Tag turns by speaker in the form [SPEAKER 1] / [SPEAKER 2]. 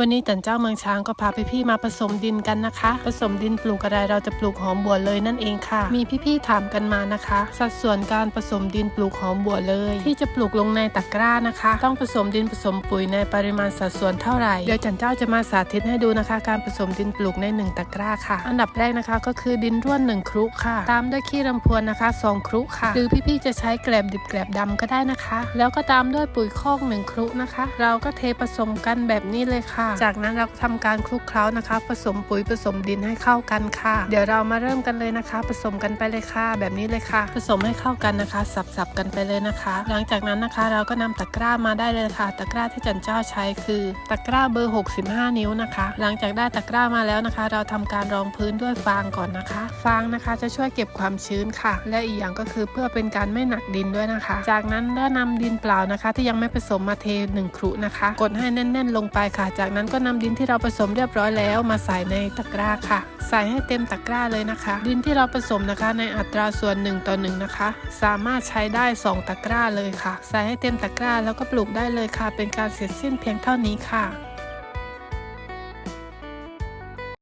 [SPEAKER 1] วันนี้ตันเจ้าเมืองช้างก็พาพี่ๆมาผสมดินกันนะคะ ผสมดินปลูกอะไรเราจะปลูกหอมบัวเลยนั่นเองค่ะ มีพี่ๆถามกันมานะคะ สัดส่วนการผสมดินปลูกหอมบัวเลย ที่จะปลูกลงในตะกร้านะคะ ต้องผสมดินผสมปุ๋ยในปริมาณสัดส่วนเท่าไหร่เดี๋ยวจันเจ้าจะมาสาธิตให้ดูนะคะ การผสมดินปลูกในหนึ่งตะกร้าค่ะ อันดับแรกนะคะก็คือดินร่วนหนึ่งครุค่ะ ตามด้วยขี้รำพวนนะคะสองครุค่ะ หรือพี่ๆจะใช้แกลบดิบแกลบดำก็ได้นะคะ แล้วก็ตามด้วยปุ๋ยคอกหนึ่งครุนะคะ เราก็เทผสมกันแบบนี้เลยค่ะจากนั้นเราทำการคลุกเคล้านะคะ ผสมปุ๋ยผสมดินให้เข้ากันค่ะ เดี๋ยวเรามาเริ่มกันเลยนะคะ ผสมกันไปเลยค่ะ แบบนี้เลยค่ะ ผสมให้เข้ากันนะคะ สับๆกันไปเลยนะคะ หลังจากนั้นนะคะเราก็นำตะกร้ามาได้เลยค่ะ ตะกร้าที่จันเจ้าใช้คือตะกร้าเบอร์ 65 นิ้วนะคะ หลังจากได้ตะกร้ามาแล้วนะคะ เราทำการรองพื้นด้วยฟางก่อนนะคะ ฟางนะคะจะช่วยเก็บความชื้นค่ะ และอีกอย่างก็คือเพื่อเป็นการไม่หนักดินด้วยนะคะ จากนั้นก็นำดินเปล่านะคะ ที่ยังไม่ผสมมาเทหนึ่งครุนะคะ กดให้แน่น ๆ ลงไปค่ะจากากนั้นก็นำดินที่เราผสมเรียบร้อยแล้วมาใส่ในตะกร้าค่ะ ใส่ให้เต็มตะกร้าเลยนะคะ ดินที่เราผสมนะคะในอัตราส่วน1ต่อ1นะคะ สามารถใช้ได้ 2 ตะกร้าเลยค่ะ ใส่ให้เต็มตะกร้าแล้วก็ปลูกได้เลยค่ะ เป็นการเสร็จสิ้นเพียงเท่านี้ค่ะ